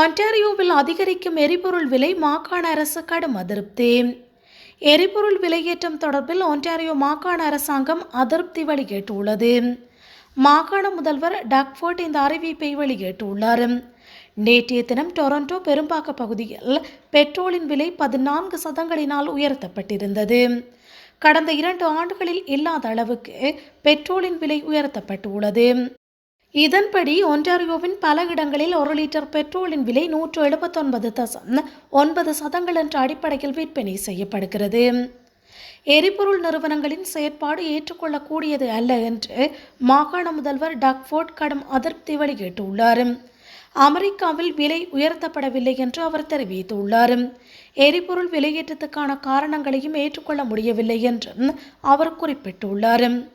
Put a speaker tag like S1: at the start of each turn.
S1: ஒன்டாரியோவில் அதிகரிக்கும் எரிபொருள் விலை மாகாண அரசு கடும் அதிருப்தி. எரிபொருள் விலையேற்றம் தொடர்பில் ஒன்டாரியோ மாகாண அரசாங்கம் அதிருப்தி வெளியிட்டுள்ளது. மாகாண முதல்வர் டக்ஃபோர்ட் இந்த அறிவிப்பை வெளியிட்டுள்ளார். நேற்றைய தினம் டொரண்டோ பெரும்பாக்க பகுதியில் பெட்ரோலின் விலை பதினான்கு சதங்களினால் உயர்த்தப்பட்டிருந்தது. கடந்த இரண்டு ஆண்டுகளில் இல்லாத அளவுக்கு பெட்ரோலின் விலை உயர்த்தப்பட்டுள்ளது. இதன்படி ஒன்டாரியோவின் பல இடங்களில் ஒரு லிட்டர் பெட்ரோலின் விலை நூற்று எழுபத்தொன்பது தசம் ஒன்பது சதங்கள் என்ற அடிப்படையில் விற்பனை செய்யப்படுகிறது. எரிபொருள் நிறுவனங்களின் செயற்பாடு ஏற்றுக்கொள்ளக்கூடியது அல்ல என்று மாகாண முதல்வர் டக்ஃபோர்ட் கடும் அதிருப்தி வெளியிட்டுள்ளார். அமெரிக்காவில் விலை உயர்த்தப்படவில்லை என்று அவர் தெரிவித்துள்ளார். எரிபொருள் விலையேற்றத்துக்கான காரணங்களையும் ஏற்றுக்கொள்ள முடியவில்லை என்றும் அவர் குறிப்பிட்டுள்ளார்.